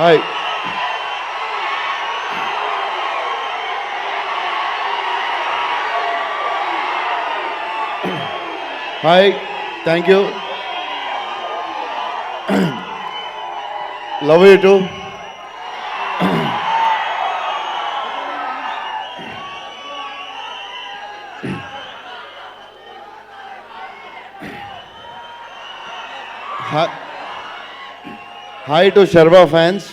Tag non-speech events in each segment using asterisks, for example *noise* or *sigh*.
All right. Hi, thank you. *clears throat* Love you too. *clears throat* Hi. Hi to Sharwa fans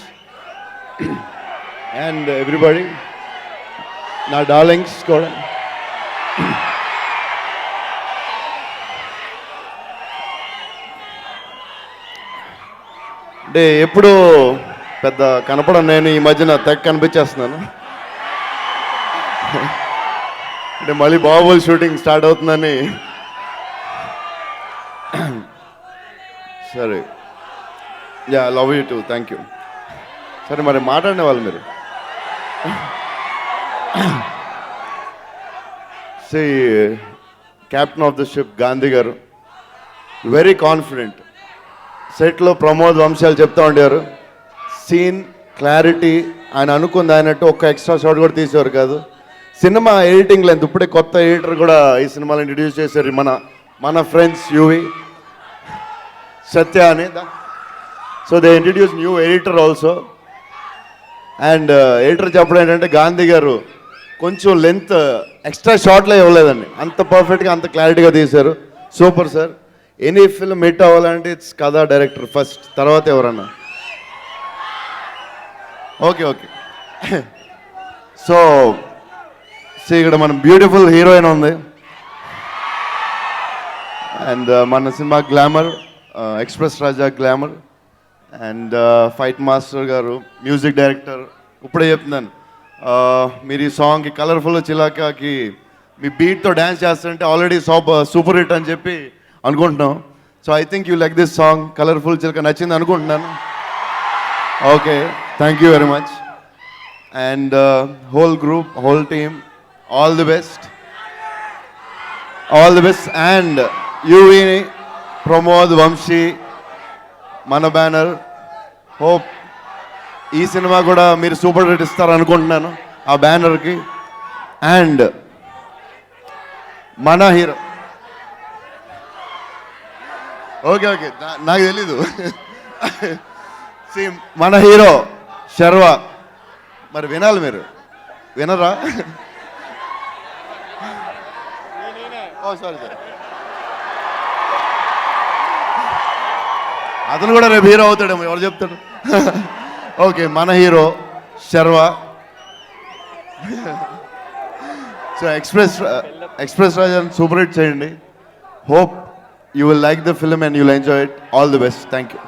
and everybody నా darlings కూడా అంటే ఎప్పుడు పెద్ద కనపడను నేను ఈ మధ్యన తెగ కనిపించేస్తున్నాను. అంటే మళ్ళీ బాహుబలి షూటింగ్ స్టార్ట్ అవుతుందని. సరే. Ya love you too thank you. సరే మరి మాట్లాడిన వాళ్ళు మీరు. See captain of the ship Gandhi garu very confident సెట్లో ప్రమోద్ వంశాలు చెప్తా ఉండేవారు. సీన్ క్లారిటీ ఆయన అనుకుంది ఆయనట్టు ఒక్క ఎక్స్ట్రా షాట్ కూడా తీసేవారు కాదు. సినిమా ఎడిటింగ్ లెంత్ ఇప్పుడే కొత్త ఎడిటర్ కూడా ఈ సినిమాలో ఇంట్రడ్యూస్ చేశారు మన మన ఫ్రెండ్స్ యూవి సత్య అని. So they introduce new editor also and editor చెప్పడం ఏంటంటే గాంధీ గారు కొంచెం లెంత్ ఎక్స్ట్రా షార్ట్లో ఇవ్వలేదండి. అంత పర్ఫెక్ట్గా అంత క్లారిటీగా తీశారు. Super sir any film hit అవ్వాలంటే ఇట్స్ కథా డైరెక్టర్ ఫస్ట్ తర్వాత ఎవరన్నా. ఓకే ఓకే సో సో ఇక్కడ మన బ్యూటిఫుల్ హీరోయిన్ ఉంది. అండ్ uh, మన cinema glamour Express Raja glamour and fight master garu music director ఇప్పుడే చెప్తున్నాను. మీరు ఈ సాంగ్కి కలర్ఫుల్ చిలాకాకి మీ బీట్తో డ్యాన్స్ చేస్తుంటే ఆల్రెడీ సూపర్ సూపర్ హిట్ అని చెప్పి అనుకుంటున్నాం. So I think you like this song colourful చిలక నచ్చింది అనుకుంటున్నాను. Okay thank you very much and whole group whole team all the best all the best and UV Pramod Vamsi మన banner hope. ఈ cinema కూడా మీరు super hit ఇస్తారు అనుకుంటున్నాను ఆ బ్యానర్కి. అండ్ మన హీరో. Okay okay. నాకు తెలీదు. See, మన హీరో శర్వ. మరి వినాలి మీరు. వినరా? ఓ సారీ సార్ అతను కూడా రేపు హీరో అవుతాడేమో ఎవరు చెప్తాడు? *laughs* ఓకే మన hero Sharwa so Express Express Raja super hit చేయండి. Hope you will like the film and you will enjoy it all the best thank you